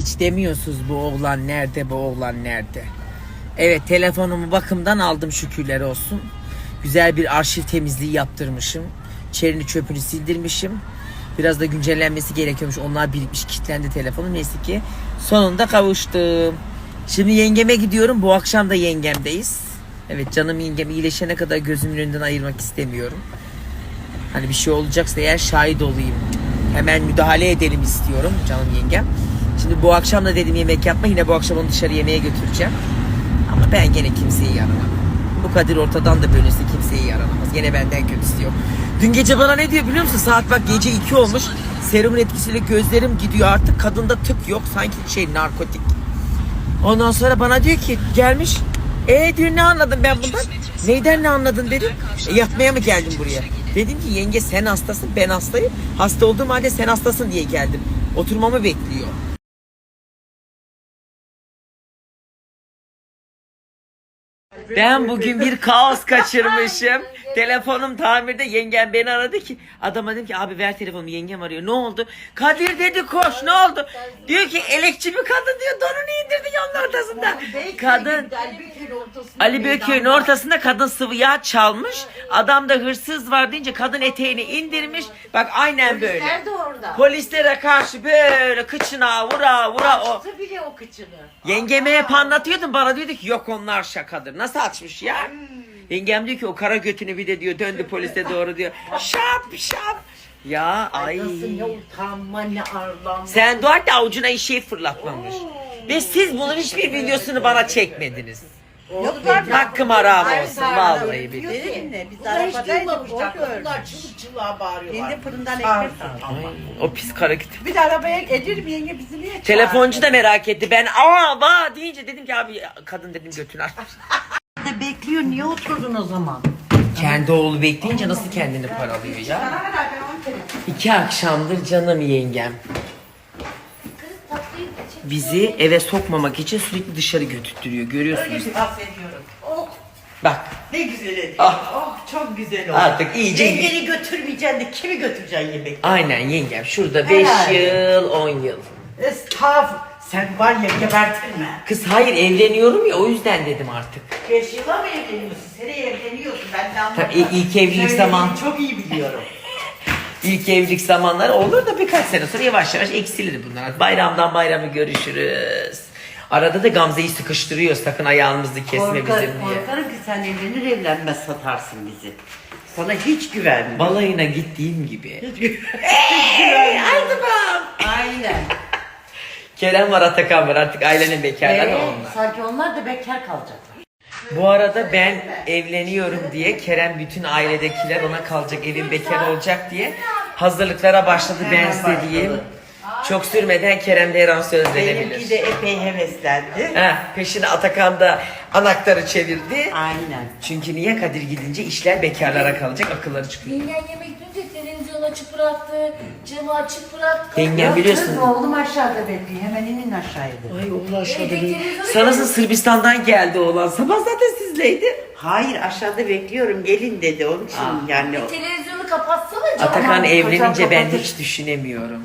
Hiç demiyorsunuz bu oğlan nerede bu oğlan nerede. Evet telefonumu bakımdan aldım şükürler olsun. Güzel bir arşiv temizliği yaptırmışım. İçerini çöpünü sildirmişim. Biraz da güncellenmesi gerekiyormuş. Onlar birikmiş kilitlendi telefonum. Neyse ki sonunda kavuştum. Şimdi yengeme gidiyorum. Bu akşam da yengemdeyiz. Evet canım yengem iyileşene kadar gözümün önünden ayırmak istemiyorum. Hani bir şey olacaksa eğer şahit olayım. Hemen müdahale edelim istiyorum canım yengem. Şimdi bu akşam da dedim yemek yapma. Yine bu akşam onu dışarı yemeğe götüreceğim. Ama ben gene kimseyi yaramam. Bu Kadir ortadan da bölünse kimseyi yaranamaz. Gene benden kötüsü yok. Dün gece bana ne diyor biliyor musun? Saat bak gece 2 olmuş. Serumun etkisiyle gözlerim gidiyor artık. Kadında tık yok. Sanki şey narkotik. Ondan sonra bana diyor ki gelmiş. E diyor ne anladın ben bundan? Neyden ne anladın dedim. E, yatmaya mı geldin buraya? Dedim ki yenge sen hastasın ben hastayım. Hasta olduğum halde sen hastasın diye geldim. Oturmamı bekliyor. Ben bugün bir kaos kaçırmışım. Telefonum tamirde yengem beni aradı ki adama dedim ki abi ver telefonumu yengem arıyor. Ne oldu? Kadir dedi koş ne oldu? Diyor ki elekçi bir kadın diyor donunu indirdi yolun ortasında. Kadın Ali Beyköy'ün ortasında kadın sıvı yağ çalmış. Adamda hırsız var deyince kadın eteğini indirmiş. Bak aynen böyle. Nerede orada? Polislere karşı böyle kıçına vura vura o. Açtı bile o kıçını. Yengeme hep anlatıyordum bana diyordu ki yok onlar şakadır. Nasıl açmış ya? Yengem diyor ki o kara götünü bir de diyor döndü polise doğru diyor. Şap şap. Ya ay. Nasıl ne utanma ne arlanma. Sen dua et de avucuna işeği fırlatmamış. Ve siz bunun hiçbir videosunu bana çekmediniz. Yok Hakkım haram olsun vallahi billahi. Dedim ne? Biz arabadaydık o. Bunlar çığlık çığlığa bağırıyorlar. Fırından ekmek O pis kara götü. Bir de arabaya Ecelim yenge bizi niye çağırdı? Telefoncu da merak etti. Ben aa va deyince dedim ki abi kadın dedim götünü aç. bekliyor niye oturdun o zaman? Kendi oğlu bekleyince nasıl kendini paralıyor ya? İki akşamdır canım yengem. Bizi eve sokmamak için sürekli dışarı götürtüyor. Görüyorsunuz. Öyle bir bahsediyorum. Oh Bak ne güzel ediyor. Ah. Oh çok güzel oldu. artık iyice... Yengeni götürmeyeceksin de kimi götüreceksin yemek? Aynen yengem. Şurada 5 Herhalde. yıl, 10 yıl. Estağfurullah. Sen var ya gebertirme. Kız hayır evleniyorum ya o yüzden dedim artık. Beş yıla mı evleniyorsun? Seneye evleniyorsun ben de anlamadım. Tabii ilk evlilik Söylediğini zaman- Çok iyi biliyorum. İlk evlilik zamanları olur da birkaç sene sonra yavaş yavaş eksilir bunlar. Bayramdan bayrama görüşürüz. Arada da Gamze'yi sıkıştırıyor sakın ayağımızı kesme Korkar, bizim diye. korkarım ki sen evlenir evlenmez satarsın bizi. Sana hiç güvenmiyorum. Balayına gittiğim gibi. Hiç güvenmiyorum. Aynen. Kerem var Atakan var artık ailenin bekarları Ee, onlar. sanki onlar da bekar kalacaklar. Bu arada ben evleniyorum diye Kerem bütün ailedekiler ona kalacak evin bekar olacak diye hazırlıklara başladı ben size başladı. diyeyim. Çok sürmeden Kerem de her an. Benimki de epey heveslendi. Heh, peşine Atakan da anahtarı çevirdi. Aynen. Çünkü niye Kadir gidince işler bekarlara kalacak akılları çıkıyor. Yengen yemek açık bıraktı, camı açık bıraktı. Yengen Yok biliyorsun. kız, oğlum aşağıda bekliyor. Hemen inin aşağıya. Ay oğlan aşağıda Evet, değil. televizyonu Sanırsın Sırbistan'dan geldi oğlan. Sabah zaten sizleydi. Hayır aşağıda bekliyorum gelin dedi onun için yani o- Televizyonu kapatsana camı. Atakan evlenince ben hiç düşünemiyorum.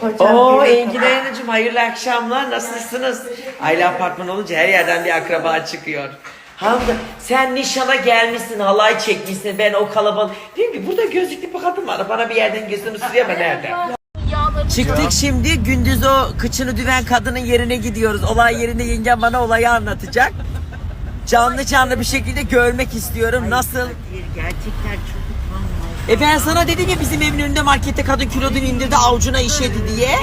Kocam Oo geliyor. Engin Ayhan'cığım hayırlı akşamlar. Nasılsınız? Aile apartman olunca her yerden bir akraba çıkıyor. Hamdi sen nişana gelmişsin halay çekmişsin ben o kalabalık. Diyorum ki burada gözlüklü bir kadın var bana bir yerden gözünü sürüyor ama nerede? Çıktık şimdi gündüz o kıçını düven kadının yerine gidiyoruz. Olay yerinde yengem bana olayı anlatacak. Canlı canlı bir şekilde görmek istiyorum. Nasıl? Gerçekten çok. E ben sana dedim ya bizim evin önünde markette kadın kilodunu indirdi avucuna işedi diye.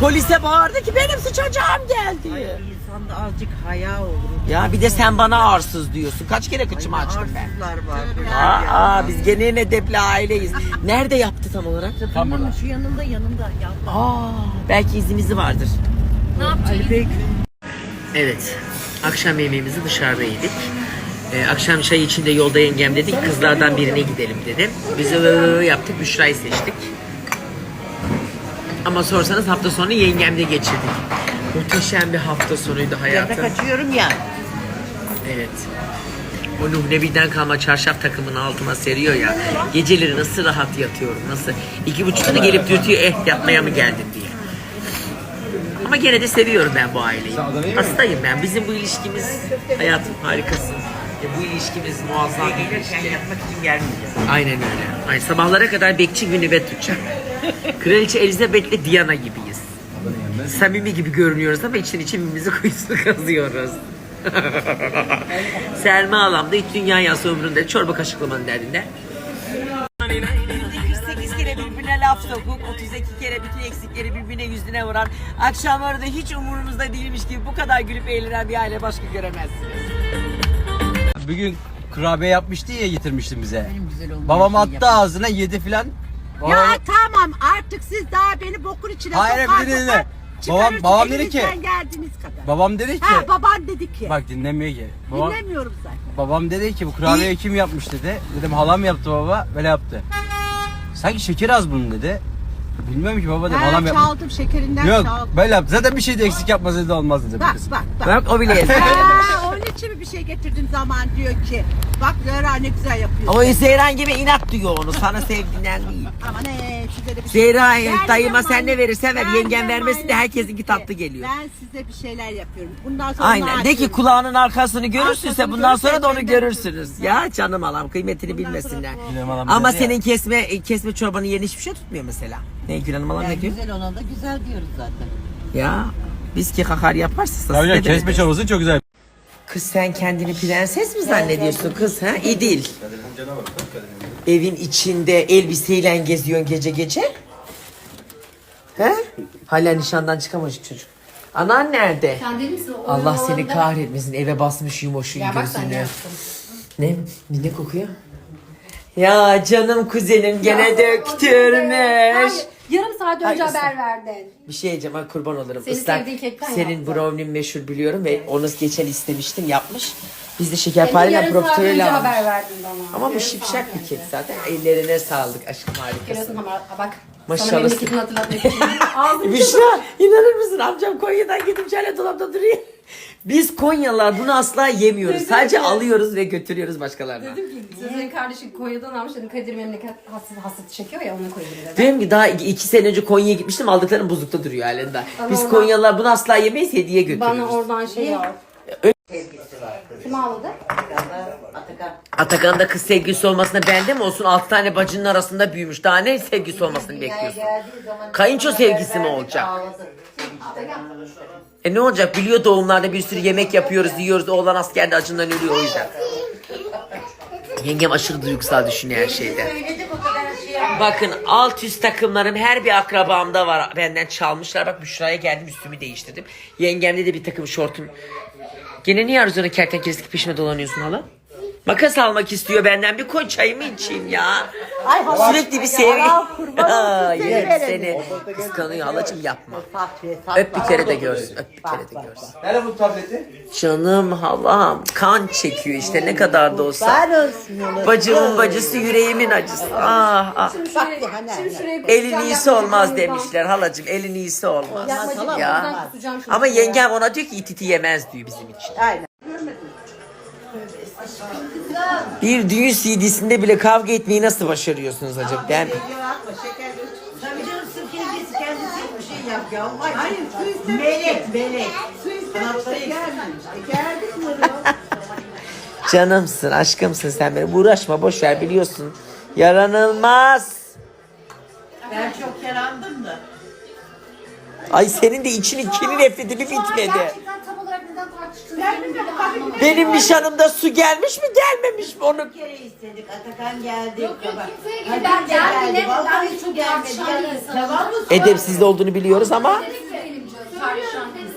Polise bağırdı ki benim sıçacağım geldi. İnsanda azıcık haya olur. Ya bir de sen bana arsız diyorsun. Kaç kere kıçımı açtım ben. Arsızlar var. Aa, aa, biz gene en edepli aileyiz. Nerede yaptı tam olarak? Tamam şu yanında yanında. Yanında. Aa, belki izimizi vardır. ne yapacağız? Evet. Akşam yemeğimizi dışarıda yedik. Ee, akşam çay içinde yolda yengem dedik kızlardan birine gidelim dedim. Biz öyle yaptık Büşra'yı seçtik. Ama sorsanız hafta sonu yengemde geçirdik. Muhteşem bir hafta sonuydu hayatım. kaçıyorum ya. Evet. O Nuh Nebi'den kalma çarşaf takımını altıma seriyor ya. Geceleri nasıl rahat yatıyorum nasıl. İki buçukta da gelip dürtüyor eh yatmaya mı geldin diye. Ama gene de seviyorum ben bu aileyi. Hastayım ben. Bizim bu ilişkimiz hayatım harikasın. E, bu ilişkimiz muazzam bir ilişki. Yapmak için gelmeyeceğim. Aynen öyle. Ay, sabahlara kadar bekçi bir nöbet tutacağım. Kraliçe Elizabeth ile Diana gibiyiz. Samimi gibi görünüyoruz ama için için birbirimizi kuyusunu kazıyoruz. Selma Alam da hiç dünya yası umrunda çorba kaşıklamanın derdinde. 48 kere birbirine laf sokuk, 32 kere bütün eksikleri birbirine yüzüne vuran, akşamları da hiç umurumuzda değilmiş gibi bu kadar gülüp eğlenen bir aile başka göremezsiniz. Bugün kurabiye yapmıştı ya getirmiştin bize. Babam attı ağzına yedi filan. Ya Babam- tamam artık siz daha beni bokun içine Hayır, sokar bir sokar Babam- babam dedi ki- elinizden geldiğiniz kadar. Babam dedi ki. Ha baban dedi ki. Bak dinlemiyor ki. Babam, Dinlemiyorum zaten. babam dedi ki bu kurabiyeyi kim yapmış dedi. Dedim halam yaptı baba. Böyle yaptı. Sanki şeker az bunun dedi. Bilmiyorum ki baba dedim Ha, halam yapmış. çaldım şekerinden Yok çaldım. böyle yaptı. Zaten bir şey de eksik yapmasaydı olmaz dedi. bu Bak kız. bak bak. Bak o bile. Ha, mi bir şey getirdiğim zaman diyor ki bak Zehra ne güzel yapıyor. Ama Zehra gibi inat duyuyor onu. Sana sevdiğinden değil. Ama ne size de bir şey. Zehra Ben dayıma de sen ne verirsen ver. ben Yengen vermesin de manyak herkesinki ki. tatlı geliyor. Ben size bir şeyler yapıyorum. Bundan sonra Aynen. De ki kulağının arkasını görürsünse Arkasını bundan sonra da onu görürsen görürsünüz. Ya canım alam kıymetini bilmesinler. Gülüm halam Ama dedi ya. senin kesme kesme çorbanın yerine hiçbir şey tutmuyor mesela. Ne Gül Hanım alam ne Yani diyor? güzel ona da güzel diyoruz zaten. Ya biz ki kakar yaparsın. Tabii canım, kesme çorbası çok güzel. Kız sen kendini prenses mi zannediyorsun kız ha? İdil. Evin içinde elbiseyle geziyorsun gece gece. He? Hala nişandan çıkamamış çocuk. Anan nerede? O Allah seni kahretmesin eve basmış yumuşun Ya bak sen ne gözünü. yaptın. Ne? Ne kokuyor? Ya canım kuzenim gene döktürmüş. Hayır, Yarım saat önce Hayır, haber verdin. Bir şey diyeceğim ay kurban olurum. Senin Islak, sevdiğin kekten senin yaptı. brownie'in meşhur biliyorum ve onu geçen istemiştim yapmış. Biz de şekerpareyle yarım saat profiterol önce almış. haber verdin bana. Ama bu Yarım şipşak bir önce. kek zaten. Ellerine sağlık aşkım Görüyorsun harikasın. ama ha, bak. Maşallah. Sana memleketini hatırlatmak için. Ağzını Büşra inanır mısın amcam Konya'dan gidip şöyle dolapta duruyor. Biz Konyalılar bunu asla yemiyoruz. Sadece alıyoruz ve götürüyoruz başkalarına. Dedim ki sizin kardeşin Konya'dan almış dedim Kadir memleket hasret, hasret çekiyor ya onu koyayım dedim. Diyorum ki daha iki, iki sene önce Konya'ya gitmiştim aldıklarım buzlukta duruyor halinde. Bana Biz oradan- Konyalılar bunu asla yemeyiz hediye götürürüz. Bana oradan şey al. Kim ağladı? Atakan. Atakan'da kız sevgilisi olmasına bende mi olsun? Altı tane bacının arasında büyümüş. Daha ne sevgilisi olmasını bekliyorsun? Geldiği zaman Kayınço sevgisi mi olacak? ağladı. E ne olacak? Biliyor doğumlarda bir sürü yemek yapıyoruz, yiyoruz. Oğlan askerde acından ölüyor o yüzden. Yengem aşırı duygusal düşünüyor her şeyde. Şey. Bakın alt üst takımlarım her bir akrabamda var. Benden çalmışlar. Bak Büşra'ya geldim üstümü değiştirdim. Yengemde de bir takım şortum. Gene niye Arzu'nun kertenkelesi peşime dolanıyorsun hala? Makas almak istiyor benden. Bir koy çayımı içeyim ya. Ay hala. Sürekli bir sevgi. Hala kurban olsun Aa, seni yerim verelim. seni. Kıskanıyor halacığım yapma. Fatih, Öp bir kere de görsün. Öp bir kere de görsün. Nerede bu tableti? Canım halam kan çekiyor işte ne kadar da olsa. Var olsun. Bacımın bacısı yüreğimin acısı. Ah ah. Bak ya hani. Şimdi şuraya Elin iyisi olmaz demişler halacığım. Elin iyisi olmaz. Ya. Ama yengem ona diyor ki ititi yemez diyor bizim için. Aynen. Bir düğün CD'sinde bile kavga etmeyi nasıl başarıyorsunuz acaba? Ben Tabii canım sırf kendisi kendisi bir şey yap ya. Hayır su istemiş. Melek melek. Su istemiş de gelmemiş. E geldik mi? canımsın, aşkımsın sen benim. Uğraşma boş ver biliyorsun. Yaranılmaz. Ben çok yarandım da. Ay senin de için ikili nefreti bir bitmedi. Gerçekten tam olarak neden tartıştığını bilmiyorum. anlamadım. Benim nişanımda su gelmiş mi gelmemiş mi onu? Bir kere istedik. Atakan geldi. Yok yok kimseye geldi. Ben geldi. geldi. Ben Vallahi de su çok gelmedi. tartışan bir insanım. Mı? Edepsiz de olduğunu biliyoruz ama.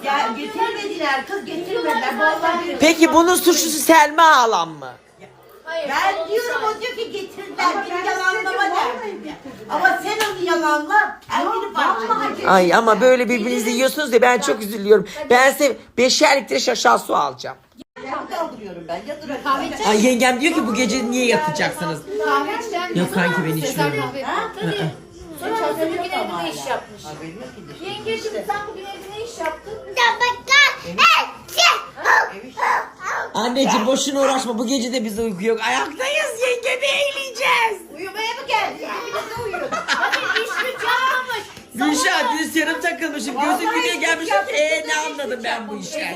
Ya getirmediler kız getirmediler. Vallahi bir- Peki bunun suçlusu Selma Ağlam mı? Hayır, Ben diyorum o diyor ki getirdiler. Bir yalanlama derdinde. Ama sen onu yalanla. Kendini parçalayın. Ay ama böyle birbirinizi yiyorsunuz ya ben çok üzülüyorum. Ben size beşer litre şaşal su alacağım. kaldırıyorum ben. Kahve Ay yengem diyor ki bu gece niye yatacaksınız? Kahve. Yok kanki, ben içmiyorum. Tabii. Sonra bugün evde ne iş yapmış? Yengeciğim sen bugün evde ne iş yaptın? Anneciğim boşuna uğraşma bu gece de bize uyku yok. Ayaktayız yengemi eğleyeceğiz. Uyumaya mı geldin? Bir de uyuyor. Hadi iş güç yapmamış. Gülşah serum takın takılmışım. Gözüm gidiyor gelmişim. Eee ne anladım ben bu işten.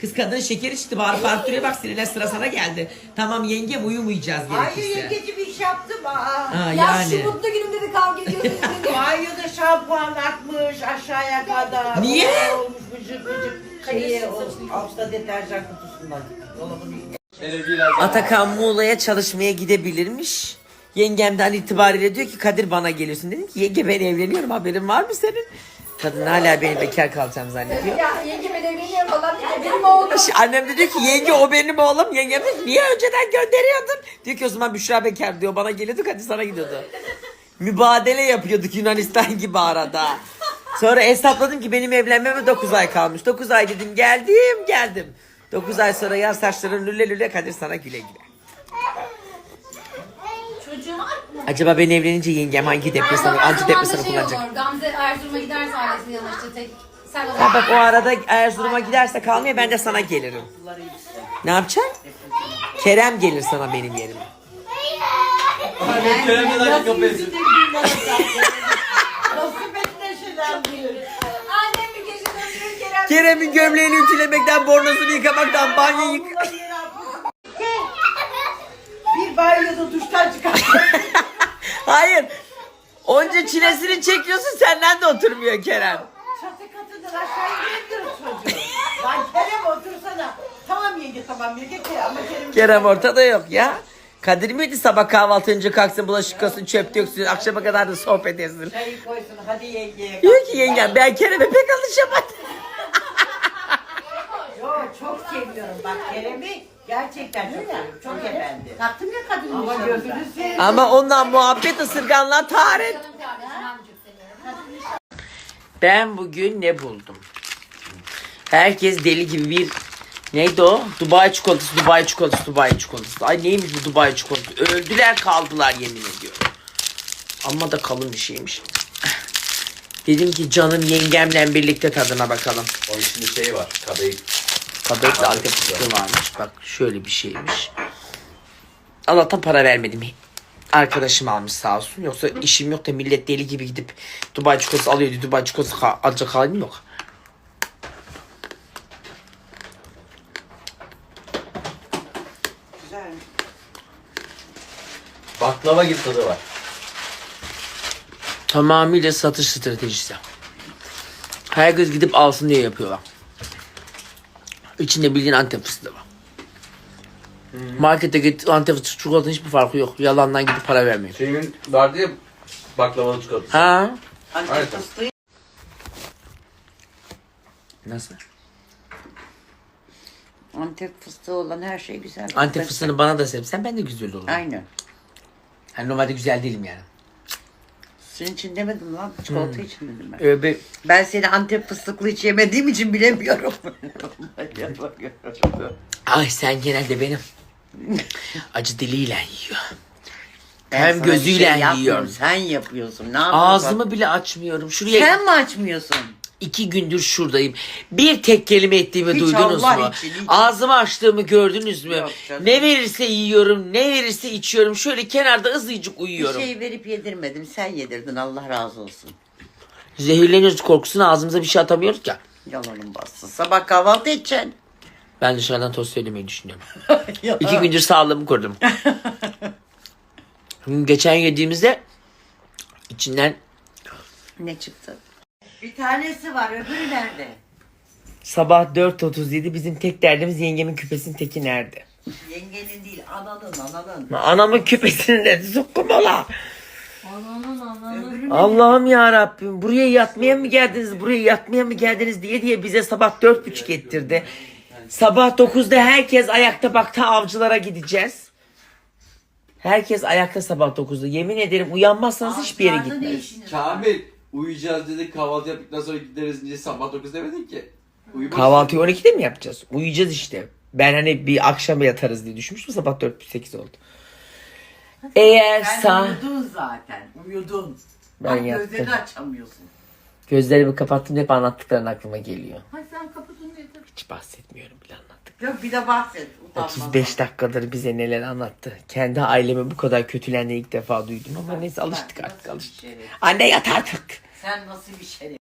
Kız kadın şeker içti. Bari parktüre bak sinirler sıra sana geldi. Tamam yengem uyumayacağız Hayır gerekirse. yengeci bir iş yaptım ha. Ha, Ya yani. şu mutlu günümde de kavga ediyorsunuz. Banyoda şampuan akmış aşağıya kadar. Niye? Olmuş gıcık gıcık. Şeyi o deterjan kutusundan. Dolabın. Atakan Muğla'ya çalışmaya gidebilirmiş. Yengemden itibariyle diyor ki Kadir bana geliyorsun. Dedim ki yenge ben evleniyorum haberin var mı senin? Kadın hala beni bekar kalacağım zannediyor. ya yengeme evleniyor falan diye benim oğlum. Ş- Annem de diyor ki yenge o benim oğlum. Yengem de niye önceden gönderiyordun? Diyor ki o zaman Büşra bekar diyor. Bana geliyorduk hadi sana gidiyordu. Mübadele yapıyorduk Yunanistan gibi arada. Sonra hesapladım ki benim evlenmeme 9 ay kalmış. 9 ay dedim geldim geldim. 9 ay sonra yaz saçların lüle lüle Kadir sana güle güle. Çocuğum var mı? Acaba ben evlenince yengem hangi depresanı, antidepresanı şey kullanacak? olur. Gamze Erzurum'a giderse ailesinin yanına işte tek. Sen o Ha bak o arada Erzurum'a giderse kalmaya ben de sana gelirim. Ne yapacaksın? Kerem gelir sana benim yerime. Kapıyı. Annem bir gece Kerem. Kerem'in gömleğini ütülemekten, bornosunu yıkamaktan, banyo yık... Banyoda duştan çıkan. Hayır. Onca çilesini çekiyorsun senden de oturmuyor Kerem. Çatı katından aşağı indirdir çocuğu. Lan Kerem otursana. Tamam yenge tamam yenge Kerem ama Kerem. Kerem ortada yok ya. Kadir miydi sabah kahvaltı önce kalksın bulaşık yıkasın çöp döksün akşama kadar da sohbet etsin. Çayı koysun hadi yengeye. Diyor ki yengem ben Kerem'e pek alışamadım. Yo çok seviyorum bak Kerem'i. Gerçekten çok. Çok efendi. Taktım ya kadın Ama gözünü seveyim. Ama ondan muhabbet ısırganla taharet. Ben bugün ne buldum? Herkes deli gibi bir neydi o? Dubai çikolatası, Dubai çikolatası, Dubai çikolatası. Ay neymiş bu Dubai çikolatası? Öldüler kaldılar yemin ediyorum. Ama da kalın bir şeymiş. Dedim ki canım yengemle birlikte tadına bakalım. Onun içinde şey var. Kadayıf. Da antep fıstığı varmış. Bak şöyle bir şeymiş. Allah'tan para vermedim. Arkadaşım almış sağ olsun. Yoksa işim yok da millet deli gibi gidip Dubai çikolatası alıyordu. Dubai çikolatası alacak halim yok. Güzel. Baklava gibi tadı var. Tamamıyla satış stratejisi. Herkes gidip alsın diye yapıyorlar. İçinde bildiğin antep fıstığı var. Markete git antep fıstığı çikolatanın hiçbir farkı yok. Yalandan gidip para vermiyor. Şeyin vardı ya baklavalı çikolatası. Ha? Antep Aynen. fıstığı Nasıl? Antep fıstığı olan her şey güzel. Antep fıstığını bana da sevsen ben de güzel olurum. Aynen. Yani normalde güzel değilim yani. Senin için demedim lan. Çikolata için dedim ben. Bir Ben seni Antep fıstıklı hiç yemediğim için bilemiyorum. Ay sen genelde benim acı diliyle yiyor. Ben Hem sana bir gözüyle şey yapmıyorum, yiyor. Sen yapıyorsun. Ne yapıyorsun? Ağzımı bile açmıyorum. Şuraya Sen mi açmıyorsun? İki gündür şuradayım. Bir tek kelime ettiğimi Hiç duydunuz Allah mu? için, hiç. Ağzımı açtığımı gördünüz mü? Yok canım. Ne verirse yiyorum, ne verirse içiyorum. Şöyle kenarda ızıcık Bir uyuyorum. şey verip yedirmedim. Sen yedirdin. Allah razı olsun. Zehirleniyoruz korkusuna ağzımıza bir şey atamıyoruz ya. Yalanın bassın. Sabah kahvaltı edeceksin. Ben dışarıdan tost söylemeyi düşünüyorum. İki gündür sağlığımı korudum. Geçen yediğimizde içinden Ne çıktı? Bir tanesi var. Öbürü nerede? sabah 4.37 bizim tek derdimiz yengemin küpesinin teki nerede? Yengenin değil. Ananın ananın. Anamın küpesinin nerede? Sokum ola. Öbürü Allah'ım ya Rabbim buraya yatmaya mı geldiniz buraya yatmaya mı geldiniz diye diye bize sabah dört buçuk ettirdi. Sabah 9'da herkes ayakta bak ta avcılara gideceğiz. Herkes ayakta sabah 9'da. Yemin ederim uyanmazsanız hiçbir yere gitmeyiz. Kamil uyuyacağız dedik kahvaltı yaptıktan sonra gideriz diye sabah 9 demedin ki. Uyumak Kahvaltıyı 12'de mi yapacağız? Uyuyacağız işte. Ben hani bir akşam yatarız diye düşünmüştüm sabah 4.08 oldu. Eğer Sen sağ... uyudun zaten. Uyudun. Ben Bak yattım. gözlerini açamıyorsun. Gözlerimi kapattım hep anlattıkların aklıma geliyor. Hay sen kapatın yeter. Hiç bahsetmiyorum bile anlattıklarından. Yok bir de bahset. utanmadan. 35 dakikadır bize neler anlattı. Kendi ailemi bu kadar kötülendiğini ilk defa duydum ama neyse alıştık artık alıştık. Anne yat artık. Sen nasıl bir şeref?